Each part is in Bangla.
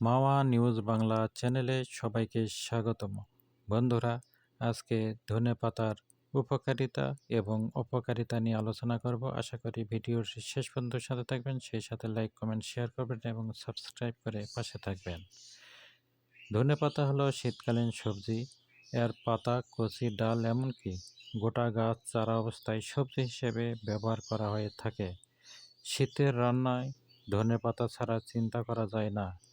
মাওয়া নিউজ বাংলা চ্যানেলে সবাইকে স্বাগতম। বন্ধুরা, আজকে ধনে পাতার উপকারিতা এবং অপকারিতা নিয়ে আলোচনা করব। আশা করি ভিডিওর শেষ পর্যন্ত সাথে থাকবেন। সেই সাথে লাইক, কমেন্ট, শেয়ার করবেন এবং সাবস্ক্রাইব করে পাশে থাকবেন। ধনে পাতা হলো শীতকালীন সবজি। এর পাতা, কচি, ডাল এমনকি গোটা গাছ চারা অবস্থায় সবজি হিসেবে ব্যবহার করা হয়ে থাকে। শীতের রান্নায় ধনে পাতা ছাড়া চিন্তা করা যায় না।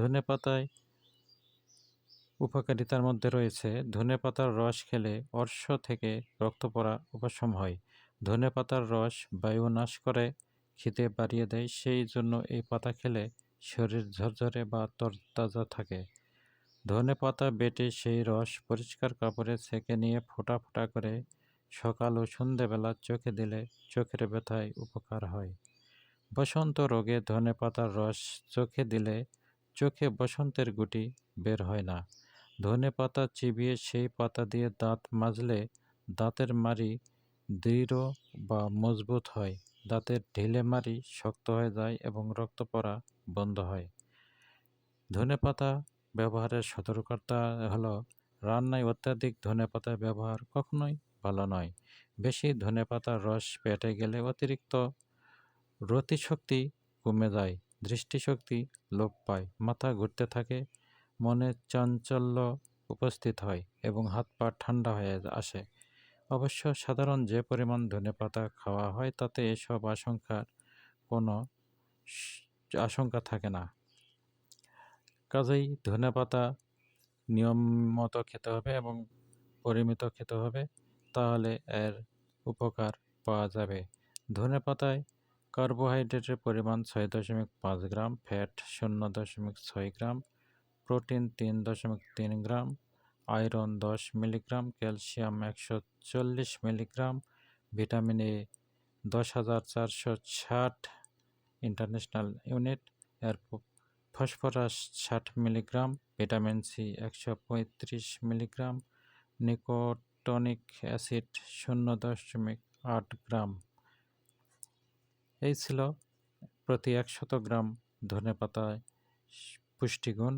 ধনে পাতায় উপকারিতার মধ্যে রয়েছে, ধনে পাতার রস খেলে অর্শ থেকে রক্ত পড়া উপশম হয়। ধনে পাতার রস বায়ু নাশ করে, খিদে বাড়িয়ে দেয়, সেই জন্য এই পাতা খেলে শরীর ঝরঝরে বা তরতাজা থাকে। ধনে পাতা বেটে সেই রস পরিষ্কার কাপড়ে ছেঁকে নিয়ে ফোটা ফোটা করে সকাল ও সন্ধেবেলা চোখে দিলে চোখের ব্যথায় উপকার হয়। বসন্ত রোগে ধনে পাতার রস চোখে দিলে চোখে বসন্তের গুটি বের হয় না। ধনে পাতা চিবিয়ে সেই পাতা দিয়ে দাঁত মাজলে দাঁতের মারি দৃঢ় বা মজবুত হয়। দাঁতের ঢিলে মারি শক্ত হয়ে যায় এবং রক্ত পড়া বন্ধ হয়। ধনে পাতা ব্যবহারের সতর্কতা হলো, রান্নায় অত্যাধিক ধনে পাতা ব্যবহার কখনোই ভালো নয়। বেশি ধনে পাতার রস পেটে গেলে অতিরিক্ত রতিশক্তি কমে যায়। দৃষ্টিশক্তি লোপ পায়, মাথা ঘুরতে থাকে, মনে চাঞ্চল্য উপস্থিত হয় এবং হাত পা ঠান্ডা হয়ে আসে। অবশ্য সাধারণ যে পরিমাণ ধনে পাতা খাওয়া হয়, তাতে এসব আশঙ্কার কোনো আশঙ্কা থাকে না। কাজেই ধনে পাতা নিয়ম মতো খেতে হবে এবং পরিমিত খেতে হবে, তাহলে এর উপকার পাওয়া যাবে। ধনে পাতায় কার্বোহাইড্রেটের পরিমাণ ছয় দশমিক পাঁচ গ্রাম, ফ্যাট শূন্য দশমিক ছয় গ্রাম, প্রোটিন তিন দশমিক তিন গ্রাম, আয়রন দশ মিলিগ্রাম, ক্যালসিয়াম একশো চল্লিশ মিলিগ্রাম, ভিটামিন এ দশ হাজার চারশো ষাট ইন্টারন্যাশনাল ইউনিট, এর ফসফরাস ষাট মিলিগ্রাম, ভিটামিন সি একশো পঁয়ত্রিশ মিলিগ্রাম, নিকোটনিক অ্যাসিড শূন্য দশমিক আট গ্রাম। এই ছিল প্রতি একশত গ্রাম ধনে পাতায় পুষ্টিগুণ।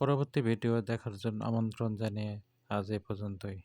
পরবর্তী ভিডিও দেখার জন্য আমন্ত্রণ জানিয়ে আজ এ পর্যন্তই।